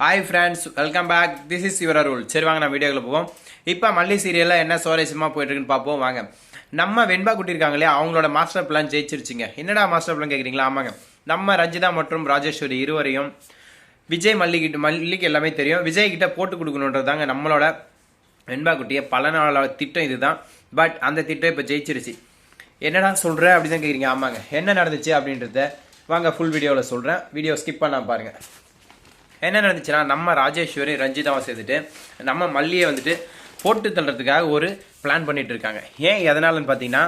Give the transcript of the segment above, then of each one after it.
Hi friends welcome back this is your rule சரி வாங்க நான் வீடியோக்குள்ள போவோம். இப்போ மல்லி சீரியலில் என்ன சுவாரஸ்யமாக போயிட்டுருக்குன்னு பார்ப்போம். வாங்க. நம்ம வெண்பா குட்டி இருக்காங்க இல்லையா அவங்களோட மாஸ்டர் பிளான் ஜெயிச்சிருச்சுங்க. என்னடா மாஸ்டர் பிளான் கேட்குறீங்களா ஆமாங்க. நம்ம ரஞ்சிதா மற்றும் ராஜேஸ்வரி இருவரையும் விஜய் மல்லிகிட்ட மல்லிக்கு எல்லாமே தெரியும். விஜய் கிட்ட போட்டு கொடுக்கணுன்றது தாங்க நம்மளோட வெண்பா குட்டியை பல நாள திட்டம் இதுதான். பட் அந்த திட்டம் இப்போ ஜெயிச்சிருச்சு. என்னடா சொல்கிற அப்படி தான் கேட்குறீங்க ஆமாங்க. என்ன நடந்துச்சு அப்படின்றத வாங்க ஃபுல் வீடியோவில் சொல்கிறேன் வீடியோ ஸ்கிப் பண்ணால் பாருங்கள் என்ன நடந்துச்சுன்னா நம்ம ராஜேஸ்வரி ரஞ்சிதாவை சேர்த்துட்டு நம்ம மல்லியை வந்துட்டு போட்டு தள்ளுறதுக்காக ஒரு பிளான் பண்ணிட்டு இருக்காங்க. ஏன் எதனாலன்னு பார்த்தீங்கன்னா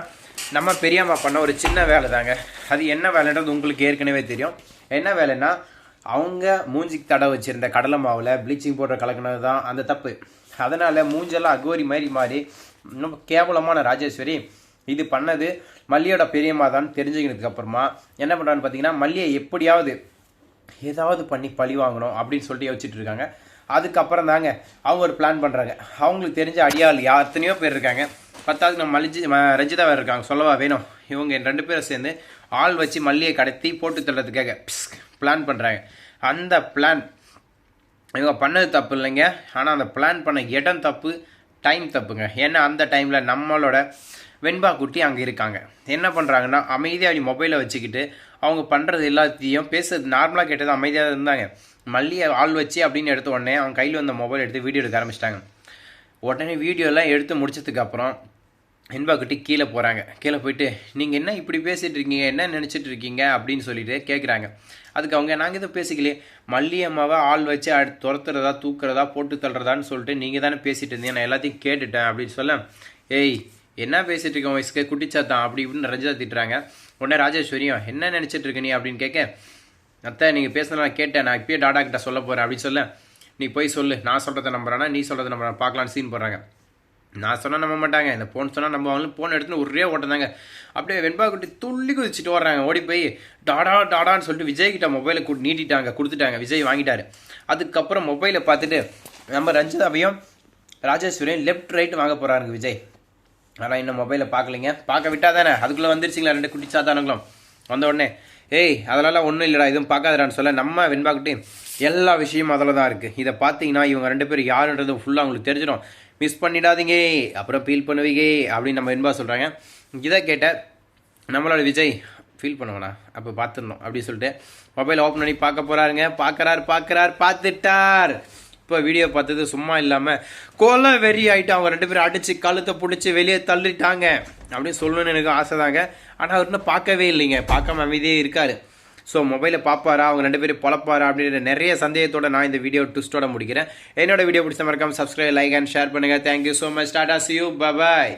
நம்ம பெரியம்மா பண்ண ஒரு சின்ன வேலை தாங்க அது என்ன வேலைன்றது உங்களுக்கு ஏற்கனவே தெரியும். என்ன வேலைன்னா அவங்க மூஞ்சிக்கு தடவை வச்சுருந்த கடலை மாவில் ப்ளீச்சிங் பவுடர் கலக்கினது தான் அந்த தப்பு. அதனால் மூஞ்செல்லாம் அகோரி மாதிரி மாறி இன்னும் கேவலமான ராஜேஸ்வரி இது பண்ணது மல்லியோட பெரியம்மா தான் தெரிஞ்சுக்கினதுக்கு அப்புறமா என்ன பண்ணுறான்னு பார்த்தீங்கன்னா மல்லியை எப்படியாவது ஏதாவது பண்ணி பழி வாங்கணும் அப்படின்னு சொல்லிட்டு யோசிச்சுட்டு இருக்காங்க அதுக்கப்புறம் தாங்க அவங்க ஒரு பிளான் பண்ணுறாங்க அவங்களுக்கு தெரிஞ்ச அடியாள் யா எத்தனையோ பேர் இருக்காங்க. பத்தாவது நம்ம மலிஜி ரஞ்சிதா வேறு இருக்காங்க. சொல்லவா வேணும். இவங்க ரெண்டு பேரும் சேர்ந்து ஆள் வச்சு மல்லியை கடத்தி போட்டு தள்ளுறதுக்காக பிளான் பண்ணுறாங்க அந்த பிளான் இவங்க பண்ணது தப்பு இல்லைங்க. ஆனால் அந்த பிளான் பண்ண இடம் தப்பு டைம் தப்புங்க. ஏன்னா அந்த டைமில் நம்மளோட வெண்பா குட்டி அங்கே இருக்காங்க. என்ன பண்ணுறாங்கன்னா அமைதியாக அப்படி மொபைலை வச்சுக்கிட்டு அவங்க பண்ணுறது எல்லாத்தையும் பேசுறது நார்மலாக கேட்டது அமைதியாக இருந்தாங்க. மல்லியை ஆள் வச்சு அப்படின்னு எடுத்த உடனே அவங்க கையில் வந்த மொபைல் எடுத்து வீடியோ எடுக்க ஆரம்பிச்சிட்டாங்க. உடனே வீடியோலாம் எடுத்து முடிச்சதுக்கப்புறம் அப்புறம் கீழே போகிறாங்க கீழே போயிட்டு நீங்கள் என்ன இப்படி பேசிகிட்டு இருக்கீங்க? என்ன நினச்சிட்டு இருக்கீங்க? அப்படின்னு சொல்லிட்டு கேட்குறாங்க அதுக்கு அவங்க நாங்கள் எதுவும் பேசிக்கலையே. மல்லியம்மாவை ஆள் வச்சு அடு துரத்துறதா தூக்குறதா போட்டு தள்ளுறதான்னு சொல்லிட்டு நீங்கள் தானே பேசிகிட்டு இருந்தீங்க. நான் எல்லாத்தையும் கேட்டுட்டேன். அப்படின்னு சொல்ல ஏய் என்ன பேசிட்டு இருக்க வயசுக்கு குட்டிச்சாத்தான் அப்படி இப்படின்னு ரஞ்சிதா திட்டுறாங்க. உடனே ராஜேஸ்வரியும் என்ன நினச்சிட்டு இருக்க நீ? அப்படின்னு கேட்க அத்தை நீங்கள் பேசுனது நான் கேட்டேன். நான் இப்பயே டாடா கிட்ட சொல்ல போகிறேன் அப்படின்னு சொல்ல நீ போய் சொல்லு. நான் சொல்கிறத நம்புறேன்னா நீ சொல்கிறத நம்புறேன் பார்க்கலான்னு சீன் போடுறாங்க. நான் சொன்னால் நம்ப மாட்டாங்க. இந்த ஃபோன் சொன்னால் நம்ம அவங்களும் ஃபோன் எடுத்துன்னு ஒரே ஓட்டந்தாங்க அப்படியே வெண்பா குட்டி துள்ளி குதிச்சுட்டு வர்றாங்க ஓடி போய் டாடா டாடான்னு சொல்லிட்டு விஜய்கிட்ட மொபைலை கூட்டி நீட்டிட்டாங்க கொடுத்துட்டாங்க. விஜய் வாங்கிட்டாரு. அதுக்கப்புறம் மொபைலை பார்த்துட்டு நம்ம ரஞ்சிதாவையும் ராஜேஸ்வரியும் லெஃப்ட் ரைட் வாங்க போகிறாருங்க விஜய். ஆனால் இன்னும் மொபைலை பார்க்கலைங்க. பார்க்க விட்டா தானே அதுக்குள்ளே வந்துருச்சிங்களா? ரெண்டு குட்டி சாத்தானுங்களும். வந்த உடனே ஏய் அதெல்லாம் ஒன்றும் இல்லைடா எதுவும் பார்க்காதடான்னு சொல்ல நம்ம வெண்பாக்கிட்டே எல்லா விஷயமும் அதில் தான் இருக்குது இதை பார்த்தீங்கன்னா இவங்க ரெண்டு பேரும் யாருன்றது ஃபுல்லாக அவங்களுக்கு தெரிஞ்சிடும். மிஸ் பண்ணிடாதீங்க. அப்புறம் ஃபீல் பண்ணுவீங்க அப்படின்னு நம்ம வெண்பா சொல்கிறாங்க இதை கேட்ட நம்மளோட விஜய் ஃபீல் பண்ணுவானா அப்போ பார்த்துடணும் அப்படி சொல்லிட்டு மொபைல் ஓப்பன் பண்ணி பார்க்க போகிறாருங்க பார்க்குறாரு பார்க்குறாரு பார்த்துட்டார். இப்போ வீடியோ பார்த்தது சும்மா இல்லாமல் கொலை வெறி ஆகிட்டு அவங்க ரெண்டு பேரும் அடித்து கழுத்தை பிடிச்சி வெளியே தள்ளிட்டாங்க. அப்படின்னு சொல்லணும்னு எனக்கு ஆசை தாங்க. ஆனால் அவர் இன்னும் பார்க்கவே இல்லைங்க. பார்க்காம அமைதியே இருக்காரு. ஸோ மொபைலை பார்ப்பாரா? அவங்க ரெண்டு பேரும் பொழப்பாரா? அப்படின்ற நிறைய சந்தேகத்தோட நான் இந்த வீடியோ ட்விஸ்ட்டோட முடிக்கிறேன். என்னோட வீடியோ பிடிச்ச மறக்காம சப்ஸ்கிரைப் லைக் அண்ட் ஷேர் பண்ணுங்கள் thank you so much Tata see you bye